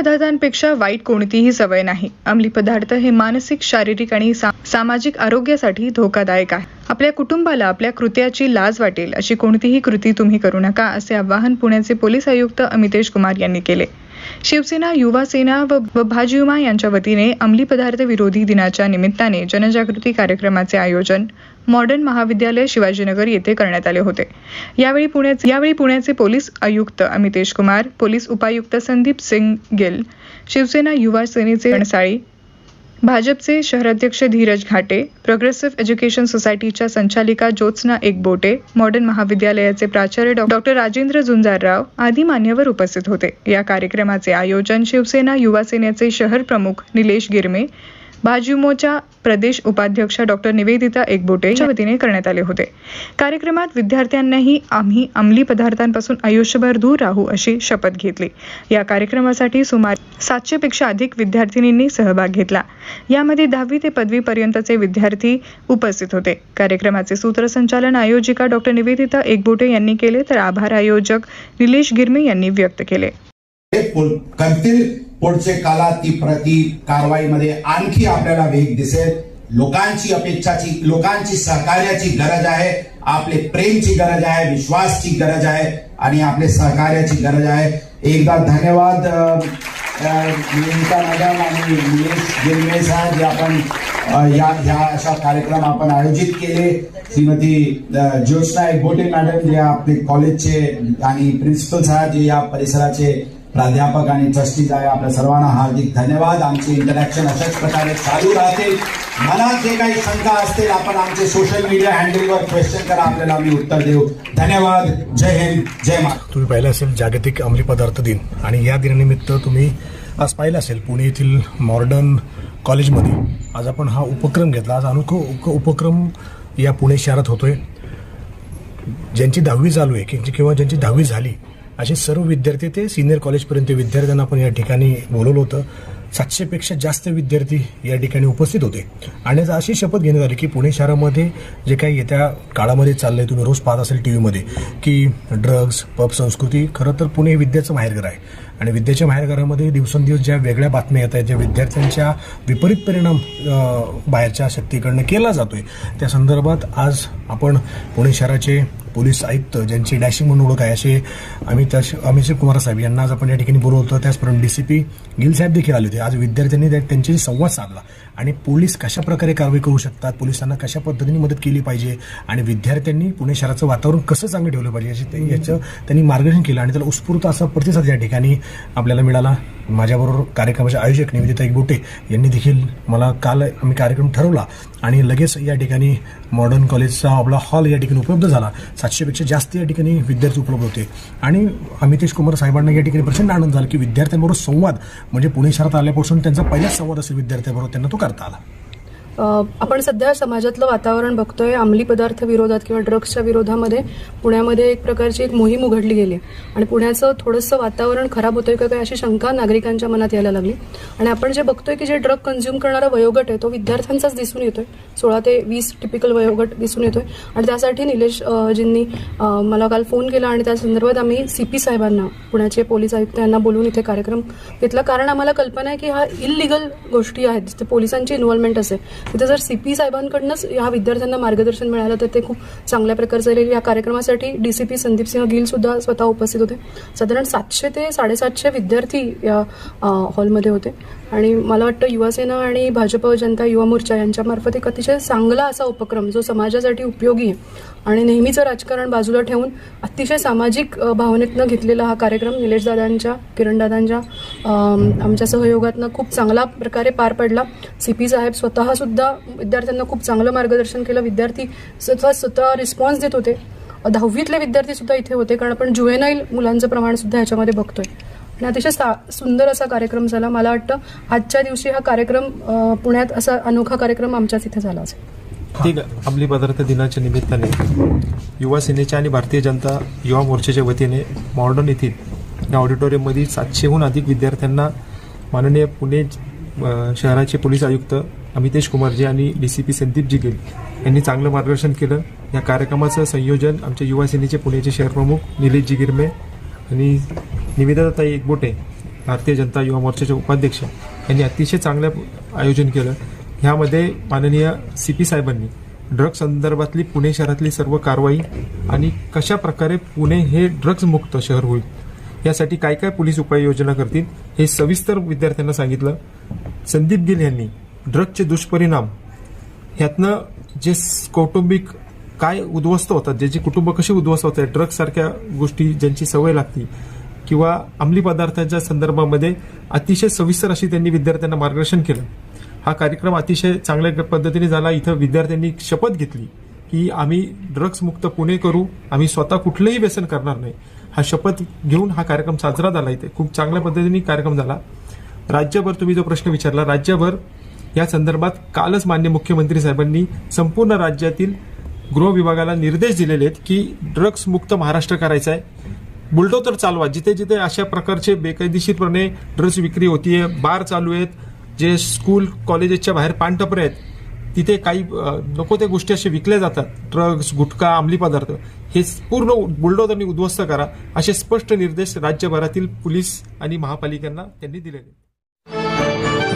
पदार्थांपेक्षा वाईट कोणतीही सवय नाही. अंमली पदार्थ हे मानसिक शारीरिक आणि सामाजिक आरोग्यासाठी धोकादायक आहे. आपल्या कुटुंबाला आपल्या कृत्याची लाज वाटेल अशी कोणतीही कृती तुम्ही करू नका असे आवाहन पुण्याचे पोलीस आयुक्त अमितेश कुमार यांनी केले. शिवसेना युवा सेना व भाजयुमा यांच्या वतीने अंमली पदार्थ विरोधी दिनाच्या निमित्ताने जनजागृती कार्यक्रमाचे आयोजन मॉडर्न महाविद्यालय शिवाजीनगर येथे करण्यात आले होते. यावेळी पुण्याचे यावेळी पुण्याचे पोलीस आयुक्त अमितेश कुमार पोलीस उपायुक्त संदीप सिंग गिल शिवसेना युवा सेनेचे अणसाळी भाजपचे शहराध्यक्ष धीरज घाटे प्रोग्रेसिव्ह एज्युकेशन सोसायटीच्या संचालिका ज्योत्स्ना एकबोटे मॉडर्न महाविद्यालयाचे प्राचार्य डॉ- डॉक्टर राजेंद्र झुंजारराव आदी मान्यवर उपस्थित होते. या कार्यक्रमाचे आयोजन शिवसेना युवा सेनेचे शहर प्रमुख निलेश गिरमे भाजीमोच्या प्रदेश उपाध्यक्षा डॉक्टर निवेदिता एकबोटे यांच्या वतीने करण्यात आले होते. कार्यक्रमात विद्यार्थ्यांनाही आम्ही अंमली पदार्थांपासून आयुष्यभर दूर राहू अशी शपथ घेतली. या कार्यक्रमासाठी सुमारे सातशे पेक्षा अधिक विद्यार्थिनींनी सहभाग घेतला. यामध्ये दहावी ते पदवी पर्यंतचे विद्यार्थी उपस्थित होते. कार्यक्रमाचे सूत्रसंचालन आयोजिका डॉक्टर निवेदिता एकबोटे यांनी केले तर आभार आयोजक निलेश गिरमे यांनी व्यक्त केले. पुढचे काळात ती प्रति कारवाईमध्ये आणखी आपल्याला वेग दिसेल. लोकांची अपेक्षाची लोकांची सहकार्याची गरज आहे. आपले प्रेमची गरज आहे विश्वासची गरज आहे आणि आपले सहकार्याची गरज आहे. एकदा धन्यवाद मॅडम आणि निलेश गिरमे साहेब जे आपण या ह्या अशा कार्यक्रम आपण आयोजित केले. श्रीमती अ, ज्योत्स्ना एकबोटे मॅडम जे आपले कॉलेजचे आणि प्रिन्सिपल साहेब जे या परिसराचे प्राध्यापक आणि ट्रस्टीज आहे आपल्या सर्वांना हार्दिक धन्यवाद. आमचे इंटरॅक्शन अशाच प्रकारे चालू राहते. मनात जे काही शंका असतील आपण आमचे सोशल मीडिया हँडलवर क्वेश्चन करा. आपल्याला आम्ही उत्तर देऊ. धन्यवाद. जय हिंद. जय मा तुम्ही पाहिलं असेल जागतिक अंमली पदार्थ दिन. आणि या दिनानिमित्त तुम्ही आज पाहिलं असेल पुणे येथील मॉडर्न कॉलेजमध्ये आज आपण हा उपक्रम घेतला. आज अनोखा उप- उपक्रम या पुणे शहरात होतोय. ज्यांची दहावी चालू आहे किंवा ज्यांची दहावी झाली असे सर्व विद्यार्थी ते सिनियर कॉलेजपर्यंत विद्यार्थ्यांना आपण या ठिकाणी बोलवलं होतं. सातशेपेक्षा जास्त विद्यार्थी या ठिकाणी उपस्थित होते. आणि अशी शपथ घेण्यात आली की पुणे शहरामध्ये जे काही येत्या काळामध्ये चाललंय तुम्ही रोज पाहत असेल टी व्हीमध्ये की ड्रग्ज पब संस्कृती खरं तर पुणे विद्याचं माहेरघर आहे. आणि विद्याच्या माहेरघरामध्ये दिवसेंदिवस ज्या वेगळ्या बातम्या येत आहेत ज्या विद्यार्थ्यांच्या विपरीत परिणाम बाहेरच्या शक्तीकडनं केला जातोय. त्या संदर्भात आज आपण पुणे शहराचे पोलीस आयुक्त ज्यांची डॅशिंग म्हणून ओळख आहे असे अमित अमित कुमार साहेब यांना आज आपण या ठिकाणी बोलवलं होतं त्याचप्रमाणे सी गिल साहेब देखील आले होते. आज विद्यार्थ्यांनी त्यांच्याशी संवाद साधला. आणि पोलीस कशा प्रकारे कारवाई करू शकतात? पोलिसांना कशा पद्धतीने मदत केली पाहिजे? आणि विद्यार्थ्यांनी पुणे शहराचं वातावरण कसं चांगलं ठेवलं पाहिजे? याची ते- याचं त्यांनी मार्गदर्शन केलं आणि त्याला उत्स्फूर्त असा प्रतिसाद या ठिकाणी आपल्याला मिळाला. माझ्याबरोबर कार्यक्रमाचे आयोजक निवेदिता एकबोटे यांनी देखील मला काल आम्ही कार्यक्रम ठरवला आणि लगेच या ठिकाणी मॉडर्न कॉलेजचा आपला हॉल या ठिकाणी उपलब्ध झाला. सातशेपेक्षा जास्त या ठिकाणी विद्यार्थी उपलब्ध होते. आणि अमितेश कुमार साहेबांना या ठिकाणी प्रचंड आनंद झाला की विद्यार्थ्यांबरोबर संवाद म्हणजे पुणे शहरात आल्यापासून त्यांचा पहिलाच संवाद असेल विद्यार्थ्यांबरोबर त्यांना तो करता आला. आपण सध्या समाजातलं वातावरण बघतोय. अंमली पदार्थ विरोधात किंवा ड्रग्सच्या विरोधामध्ये पुण्यामध्ये एक प्रकारची एक मोहीम उघडली गेली आहे. आणि पुण्याचं थोडंसं वातावरण खराब होतंय का काय अशी शंका नागरिकांच्या मनात यायला लागली. आणि आपण जे बघतोय की जे ड्रग कन्झ्युम करणारा वयोगट आहे तो विद्यार्थ्यांचाच दिसून येतोय. सोळा ते वीस टिपिकल वयोगट दिसून येतोय. आणि त्यासाठी निलेश जींनी मला काल फोन केला आणि त्या संदर्भात आम्ही सी पी साहेबांना पुण्याचे पोलीस आयुक्त यांना बोलून इथे कार्यक्रम घेतला. कारण आम्हाला कल्पना आहे की हा इलिगल गोष्टी आहेत. जिथे पोलिसांची इन्व्हॉल्वमेंट असेल. तिथे जर सी पी साहेबांकडनंच ह्या विद्यार्थ्यांना मार्गदर्शन मिळालं तर ते खूप चांगल्या प्रकारचं राहील या कार्यक्रमासाठी डीसीपी संदीप सिंह गिल सुद्धा स्वतः उपस्थित होते. साधारण सातशे ते साडेसातशे विद्यार्थी या हॉलमध्ये होते. आणि मला वाटतं युवासेना आणि भाजप जनता युवा मोर्चा यांच्यामार्फत एक अतिशय चांगला असा उपक्रम जो समाजासाठी उपयोगी आहे आणि नेहमीचं राजकारण बाजूला ठेवून अतिशय सामाजिक भावनेतनं घेतलेला हा कार्यक्रम निलेश दादांच्या किरणदादांच्या आमच्या सहयोगातनं खूप चांगला प्रकारे पार पडला. सी पी साहेब स्वतःसुद्धा विद्यार्थ्यांना खूप चांगलं मार्गदर्शन केलं. विद्यार्थी स्वतः स्वतः रिस्पॉन्स देत होते. दहावीतले विद्यार्थी सुद्धा इथे होते कारण आपण जुएनाईल मुलांचं प्रमाण सुद्धा ह्याच्यामध्ये बघतोय. आणि अतिशय सा सुंदर असा कार्यक्रम झाला. मला वाटतं आजच्या दिवशी हा कार्यक्रम पुण्यात असा अनोखा कार्यक्रम आमच्याच इथे झाला असेल. आहे अंमली पदार्थ दिनाच्या निमित्ताने युवा सेनेच्या आणि भारतीय जनता युवा मोर्चाच्या वतीने मॉडर्न येथील या ऑडिटोरियममध्ये सातशेहून अधिक विद्यार्थ्यांना माननीय पुणे शहराचे पोलीस आयुक्त अमितेश कुमारजी आणि D C P Sandeep Jigel यांनी चांगलं मार्गदर्शन केलं. या कार्यक्रमाचं संयोजन आमच्या युवा सेनेचे पुण्याचे शहर प्रमुख निलेशजी गिरमे आणि निवेदिताताई एकबोटे भारतीय जनता युवा मोर्चाचे उपाध्यक्ष यांनी अतिशय चांगलं आयोजन केलं. ह्यामध्ये माननीय सी पी साहेबांनी ड्रग्ज संदर्भातली पुणे शहरातली सर्व कारवाई आणि कशा प्रकारे पुणे हे ड्रग्ज मुक्त शहर होईल यासाठी काय काय पोलीस उपाययोजना करतील हे सविस्तर विद्यार्थ्यांना सांगितलं. संदीप गिल यांनी ड्रग्जचे दुष्परिणाम ह्यातनं जे कौटुंबिक काय उद्ध्वस्त होतात ज्याची कुटुंब कशी उद्ध्वस्त होतात ड्रग्ज सारख्या गोष्टी ज्यांची सवय लागती किंवा अंमली पदार्थांच्या संदर्भामध्ये अतिशय सविस्तर अशी त्यांनी विद्यार्थ्यांना मार्गदर्शन केलं. हा कार्यक्रम अतिशय चांगल्या पद्धतीने झाला. इथं विद्यार्थ्यांनी शपथ घेतली की आम्ही ड्रग्समुक्त पुणे करू. आम्ही स्वतः कुठलंही व्यसन करणार नाही. हा शपथ घेऊन हा कार्यक्रम साजरा झाला इथे. खूप चांगल्या पद्धतीने कार्यक्रम झाला. राज्यभर तुम्ही जो प्रश्न विचारला राज्यभर या संदर्भात कालच मान्य मुख्यमंत्री साहेबांनी संपूर्ण राज्यातील गृह विभागाला निर्देश दिलेले आहेत की ड्रग्स मुक्त महाराष्ट्र करायचा आहे. बुलडोतर चालवा. जिथे जिथे अशा प्रकारचे बेकायदेशीरपणे ड्रग्ज विक्री होतीये बार चालू आहेत जे स्कूल कॉलेजेसच्या बाहेर पानटपरे आहेत तिथे काही नको त्या गोष्टी अशा विकल्या जातात. ड्रग्ज गुटखा अंमली पदार्थ. हे पूर्ण बुलडोजरनी उद्ध्वस्त करा. असे स्पष्ट निर्देश राज्यभरातील पोलीस आणि महापालिकांना त्यांनी दिलेले आहेत.